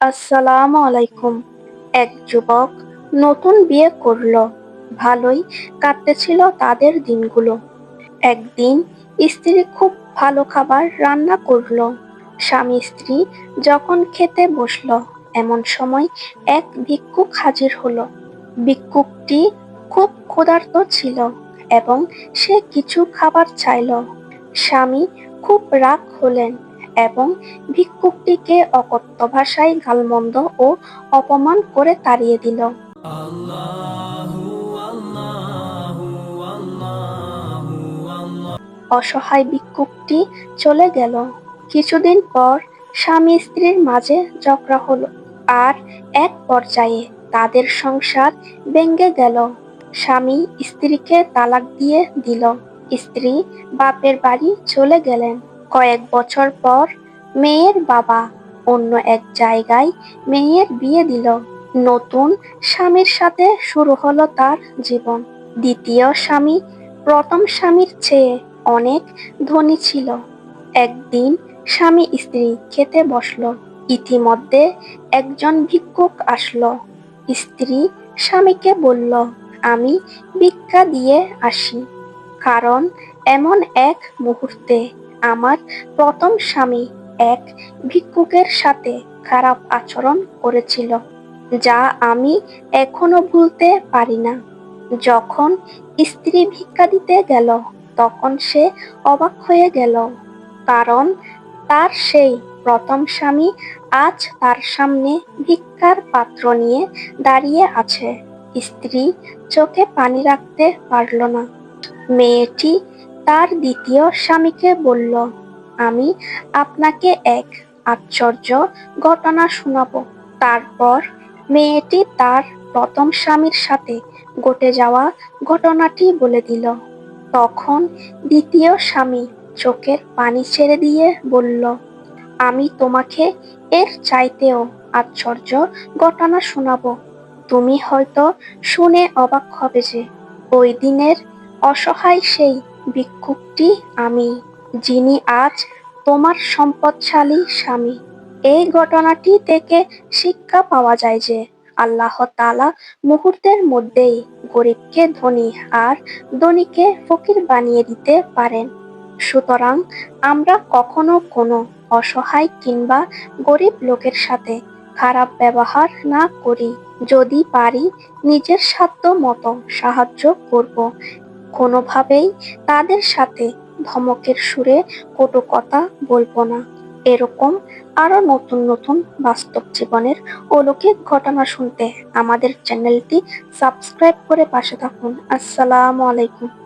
আসসালামু আলাইকুম। এক যুবক নতুন বিয়ে করল। ভালোই কাটতেছিল তাদের দিনগুলো। একদিন স্ত্রী খুব ভালো খাবার রান্না করল। স্বামী স্ত্রী যখন খেতে বসল, এমন সময় এক ভিক্ষুক হাজির হলো। ভিক্ষুকটি খুব ক্ষুধার্ত ছিল এবং সে কিছু খাবার চাইল। স্বামী খুব রাগ হলেন। এবং ভিক্ষুকটিকে অকথ্য ভাষায় গালমন্দ ও অপমান করে তাড়িয়ে দিল। অসহায় ভিক্ষুকটি চলে গেল। কিছুদিন পর স্বামী স্ত্রীর মাঝে ঝগড়া হলো আর এক পর্যায়ে তাদের সংসার ভেঙে গেল। স্বামী স্ত্রীকে তালাক দিয়ে দিল। স্ত্রী বাপের বাড়ি চলে গেলেন। কয়েক বছর পর মেয়ের বাবা অন্য এক জায়গায় মেয়ের বিয়ে দিল। নতুন স্বামীর সাথে শুরু হলো তার জীবন। দ্বিতীয় স্বামী, প্রথম স্বামীর চেয়ে অনেক ধনী ছিল। একদিন স্বামী স্ত্রী খেতে বসল। ইতিমধ্যে একজন ভিক্ষুক আসলো। স্ত্রী স্বামীকে বলল, আমি ভিক্ষা দিয়ে আসি। কারণ এমন এক মুহূর্তে আমার প্রথম স্বামী এক ভিক্ষুকের সাথে খারাপ আচরণ করেছিল, যা আমি এখনও ভুলতে পারি না। যখন স্ত্রী ভিক্ষা দিতে গেল, তখন সে অবাক হয়ে গেল, কারণ তার সেই প্রথম স্বামী আজ তার সামনে ভিক্ষার পাত্র নিয়ে দাঁড়িয়ে আছে। স্ত্রী চোখে পানি রাখতে পারল না। মেয়েটি তার দ্বিতীয় স্বামীকে বলল, আমি আপনাকে এক আশ্চর্য ঘটনা শোনাব। তারপর মেয়েটি তার প্রথম স্বামীর সাথে ঘটে যাওয়া ঘটনাটি বলে দিল। তখন দ্বিতীয় স্বামী চোখের পানি ছেড়ে দিয়ে বলল, আমি তোমাকে এর চাইতেও আশ্চর্য ঘটনা শোনাব। তুমি হয়তো শুনে অবাক হবে যে ওই দিনের অসহায় সেই ভিক্ষুকটি আমি, যিনি আজ তোমার সম্পদশালী স্বামী। এই ঘটনাটি থেকে শিক্ষা পাওয়া যায় যে আল্লাহ তালা মুহূর্তের মধ্যেই গরিবকে ধনী আর ধনীকে ফকির বানিয়ে দিতে পারেন। সুতরাং আমরা কখনো কোনো অসহায় কিংবা গরিব লোকের সাথে খারাপ ব্যবহার না করি। যদি পারি, নিজের সাধ্য মতো সাহায্য করব। কোনোভাবেই তাদের সাথে ধমকের সুরে কটু কথা বলব না। এরকম আরও নতুন নতুন বাস্তব জীবনের অলৌকিক ঘটনা শুনতে আমাদের চ্যানেলটি সাবস্ক্রাইব করে পাশে থাকুন। আসসালামু আলাইকুম।